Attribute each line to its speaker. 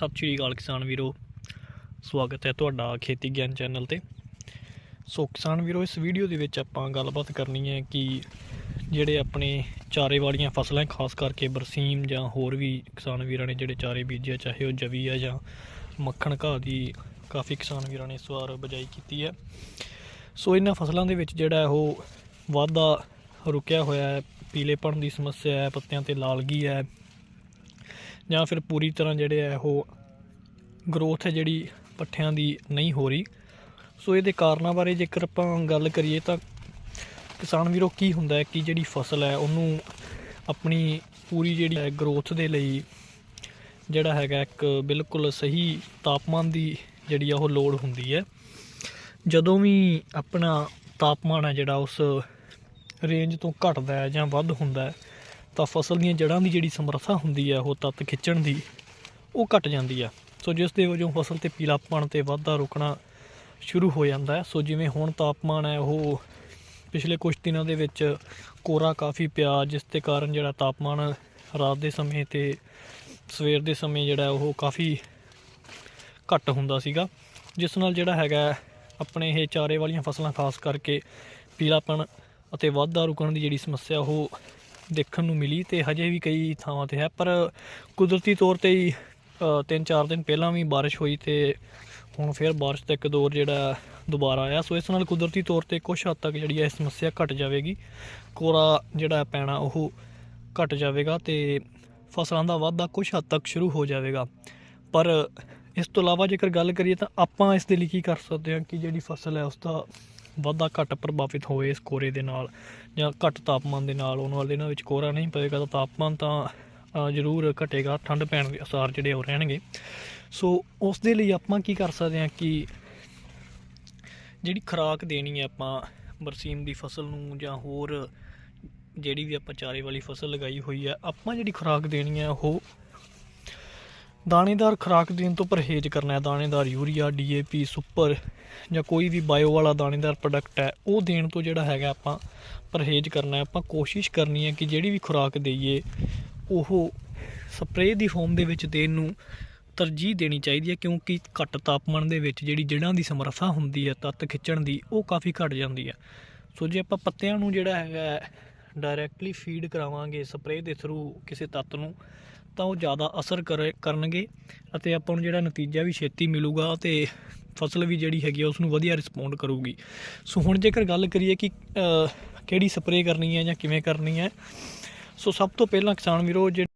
Speaker 1: ਸਤਿ ਸ਼੍ਰੀ ਅਕਾਲ ਕਿਸਾਨ ਵੀਰੋ। ਸਵਾਗਤ ਹੈ ਤੁਹਾਡਾ ਖੇਤੀ ਗਿਆਨ ਚੈਨਲ ਤੇ। ਸੋ ਕਿਸਾਨ ਵੀਰੋ ਇਸ ਵੀਡੀਓ ਦੇ ਵਿੱਚ ਆਪਾਂ ਗੱਲਬਾਤ ਕਰਨੀ ਹੈ ਕਿ ਜਿਹੜੇ ਆਪਣੇ ਚਾਰੇ ਵਾਲੀਆਂ ਫਸਲਾਂ ਖਾਸ ਕਰਕੇ ਬਰਸੀਮ ਜਾਂ ਹੋਰ ਵੀ ਕਿਸਾਨ ਵੀਰਾਂ ਨੇ ਜਿਹੜੇ ਚਾਰੇ ਬੀਜੇ ਆ, ਚਾਹੇ ਉਹ ਜਵੀ ਆ ਜਾਂ ਮੱਖਣ ਘਾਹ ਦੀ ਕਾਫੀ ਕਿਸਾਨ ਵੀਰਾਂ ਨੇ ਇਸ ਵਾਰ ਬਜਾਈ ਕੀਤੀ ਹੈ। ਸੋ ਇਹਨਾਂ ਫਸਲਾਂ ਦੇ ਵਿੱਚ ਜਿਹੜਾ ਉਹ ਵਾਧਾ ਰੁਕਿਆ ਹੋਇਆ ਹੈ ਪੀਲੇਪਣ ਦੀ ਸਮੱਸਿਆ ਹੈ ਪੱਤਿਆਂ ਤੇ ਲਾਲਗੀ ਹੈ ਜਾਂ ਫਿਰ ਪੂਰੀ ਤਰ੍ਹਾਂ ਜਿਹੜੇ ਹੈ ਉਹ ਗਰੋਥ ਹੈ ਜਿਹੜੀ ਪੱਠਿਆਂ ਦੀ ਨਹੀਂ ਹੋ ਰਹੀ। ਸੋ ਇਹਦੇ ਕਾਰਨਾਂ ਬਾਰੇ ਜੇਕਰ ਆਪਾਂ ਗੱਲ ਕਰੀਏ ਤਾਂ ਕਿਸਾਨ ਵੀਰੋ ਕੀ ਹੁੰਦਾ ਹੈ, ਕਿ ਜਿਹੜੀ ਫਸਲ ਹੈ, ਉਹਨੂੰ ਆਪਣੀ ਪੂਰੀ ਜਿਹੜੀ ਹੈ ਗਰੋਥ ਦੇ ਲਈ ਜਿਹੜਾ ਹੈਗਾ ਇੱਕ ਬਿਲਕੁਲ ਸਹੀ ਤਾਪਮਾਨ ਦੀ ਜਿਹੜੀ ਆ ਉਹ ਲੋੜ ਹੁੰਦੀ ਹੈ। ਜਦੋਂ ਵੀ ਆਪਣਾ ਤਾਪਮਾਨ ਹੈ ਜਿਹੜਾ ਉਸ ਰੇਂਜ ਤੋਂ ਘਟਦਾ ਹੈ ਜਾਂ ਵੱਧ ਹੁੰਦਾ ਹੈ ਤਾਂ ਫਸਲ ਦੀਆਂ ਜੜ੍ਹਾਂ ਦੀ ਜਿਹੜੀ ਸਮਰੱਥਾ ਹੁੰਦੀ ਹੈ ਉਹ ਤੱਤ ਖਿੱਚਣ ਦੀ, ਉਹ ਘਟ ਜਾਂਦੀ ਹੈ ਸੋ ਜਿਸ ਦੇ ਵਜੋਂ ਫਸਲ ਤੇ ਪੀਲਾਪਣ ਤੇ ਵਾਧਾ ਰੁਕਣਾ ਸ਼ੁਰੂ ਹੋ ਜਾਂਦਾ ਹੈ। ਸੋ ਜਿਵੇਂ ਹੁਣ ਤਾਪਮਾਨ ਹੈ, ਉਹ ਪਿਛਲੇ ਕੁਝ ਦਿਨਾਂ ਦੇ ਵਿੱਚ ਕੋਰਾ ਕਾਫੀ ਪਿਆ, ਜਿਸ ਦੇ ਕਾਰਨ ਜਿਹੜਾ ਤਾਪਮਾਨ ਰਾਤ ਦੇ ਸਮੇਂ ਤੇ ਸਵੇਰ ਦੇ ਸਮੇਂ ਜਿਹੜਾ ਉਹ ਕਾਫੀ ਘੱਟ ਹੁੰਦਾ ਸੀਗਾ। ਜਿਸ ਨਾਲ ਜਿਹੜਾ ਹੈਗਾ ਆਪਣੇ ਇਹ ਚਾਰੇ ਵਾਲੀਆਂ ਫਸਲਾਂ, ਖਾਸ ਕਰਕੇ ਪੀਲਾਪਣ ਅਤੇ ਵਾਧਾ ਰੁਕਣ ਦੀ ਜਿਹੜੀ ਸਮੱਸਿਆ, ਉਹ ਦੇਖਣ ਨੂੰ ਮਿਲੀ ਤੇ ਹਜੇ ਵੀ ਕਈ ਥਾਵਾਂ ਤੇ ਹੈ, ਪਰ ਕੁਦਰਤੀ ਤੌਰ ਤੇ ਹੀ ਤਿੰਨ ਚਾਰ ਦਿਨ ਪਹਿਲਾਂ ਵੀ ਬਾਰਿਸ਼ ਹੋਈ ਤੇ ਹੁਣ ਫਿਰ ਬਾਰਿਸ਼ ਦਾ ਇੱਕ ਦੌਰ ਜਿਹੜਾ ਦੁਬਾਰਾ ਆਇਆ। ਸੋ ਇਸ ਨਾਲ ਕੁਦਰਤੀ ਤੌਰ ਤੇ ਕੁਝ ਹੱਦ ਤੱਕ ਜਿਹੜੀ ਹੈ ਸਮੱਸਿਆ ਘਟ ਜਾਵੇਗੀ। ਕੋਰਾ ਜਿਹੜਾ ਪੈਣਾ ਉਹ ਘਟ ਜਾਵੇਗਾ ਤੇ ਫਸਲਾਂ ਦਾ ਵਾਧਾ ਕੁਝ ਹੱਦ ਤੱਕ ਸ਼ੁਰੂ ਹੋ ਜਾਵੇਗਾ। ਪਰ ਇਸ ਤੋਂ ਇਲਾਵਾ ਜੇਕਰ ਗੱਲ ਕਰੀਏ ਤਾਂ ਆਪਾਂ ਇਸ ਦੇ ਲਈ ਕੀ ਕਰ ਸਕਦੇ ਹਾਂ ਕਿ ਜਿਹੜੀ ਫਸਲ ਹੈ ਉਸ ਦਾ ਵਾਧਾ ਘੱਟ ਪ੍ਰਭਾਵਿਤ ਹੋਵੇ ਇਸ ਕੋਰੇ ਦੇ ਨਾਲ ਜਾਂ ਘੱਟ ਤਾਪਮਾਨ ਦੇ ਨਾਲ, ਆਉਣ ਵਾਲੇ ਦਿਨਾਂ ਵਿੱਚ ਕੋਰਾ ਨਹੀਂ ਪਏਗਾ ਤਾਂ ਤਾਪਮਾਨ ਤਾਂ ਜ਼ਰੂਰ ਘਟੇਗਾ, ਠੰਡ ਪੈਣ ਦੇ ਅਸਾਰ ਜਿਹੜੇ ਉਹ ਰਹਿਣਗੇ। ਸੋ ਉਸ ਦੇ ਲਈ ਆਪਾਂ ਕੀ ਕਰ ਸਕਦੇ ਹਾਂ ਕਿ ਜਿਹੜੀ ਖੁਰਾਕ ਦੇਣੀ ਹੈ ਆਪਾਂ ਬਰਸੀਮ ਦੀ ਫਸਲ ਨੂੰ ਜਾਂ ਹੋਰ ਜਿਹੜੀ ਵੀ ਆਪਾਂ ਚਾਰੇ ਵਾਲੀ ਫਸਲ ਲਗਾਈ ਹੋਈ ਹੈ, ਆਪਾਂ ਜਿਹੜੀ ਖੁਰਾਕ ਦੇਣੀ ਹੈ ਉਹ ਦਾਣੇਦਾਰ ਖੁਰਾਕ ਦੇਣ ਤੋਂ ਪਰਹੇਜ਼ ਕਰਨਾ ਹੈ। ਦਾਣੇਦਾਰ ਯੂਰੀਆ ਡੀਏਪੀ ਸੁਪਰ ਜਾਂ ਕੋਈ ਵੀ ਬਾਇਓ ਵਾਲਾ ਦਾਣੇਦਾਰ ਪ੍ਰੋਡਕਟ ਹੈ, ਉਹ ਦੇਣ ਤੋਂ ਜਿਹੜਾ ਹੈਗਾ ਆਪਾਂ ਪਰਹੇਜ਼ ਕਰਨਾ ਹੈ। ਆਪਾਂ ਕੋਸ਼ਿਸ਼ ਕਰਨੀ ਹੈ ਕਿ ਜਿਹੜੀ ਵੀ ਖੁਰਾਕ ਦਈਏ, ਉਹ ਸਪਰੇਅ ਦੀ ਫਾਰਮ ਦੇ ਵਿੱਚ ਦੇਣ ਨੂੰ ਤਰਜੀਹ ਦੇਣੀ ਚਾਹੀਦੀ ਹੈ, ਕਿਉਂਕਿ ਘੱਟ ਤਾਪਮਾਨ ਦੇ ਵਿੱਚ ਜਿਹੜੀ ਜੜ੍ਹਾਂ ਦੀ ਸਮਰੱਥਾ ਹੁੰਦੀ ਹੈ, ਤੱਤ ਖਿੱਚਣ ਦੀ, ਉਹ ਕਾਫੀ ਘਟ ਜਾਂਦੀ ਹੈ। ਸੋ ਜੇ ਆਪਾਂ ਪੱਤਿਆਂ ਨੂੰ ਜਿਹੜਾ ਹੈਗਾ ਡਾਇਰੈਕਟਲੀ ਫੀਡ ਕਰਾਵਾਂਗੇ ਸਪਰੇਅ ਦੇ ਥਰੂ ਕਿਸੇ ਤੱਤ ਨੂੰ, ਤਾਂ ਉਹ ਜ਼ਿਆਦਾ ਅਸਰ ਕਰੇ, ਕਰਨਗੇ ਅਤੇ ਆਪਾਂ ਨੂੰ ਜਿਹੜਾ ਨਤੀਜਾ ਵੀ ਛੇਤੀ ਮਿਲੂਗਾ ਤੇ ਫਸਲ ਵੀ ਜਿਹੜੀ ਹੈਗੀ ਆ ਉਸ ਨੂੰ ਵਧੀਆ ਰਿਸਪੌਂਡ ਕਰੂਗੀ। ਸੋ ਹੁਣ ਜੇਕਰ ਗੱਲ ਕਰੀਏ ਕਿ ਕਿਹੜੀ ਸਪਰੇਅ ਕਰਨੀ ਹੈ ਜਾਂ ਕਿਵੇਂ ਕਰਨੀ ਹੈ, ਸੋ ਸਭ ਤੋਂ ਪਹਿਲਾਂ ਕਿਸਾਨ ਵੀਰੋ ਜਿਹੜੇ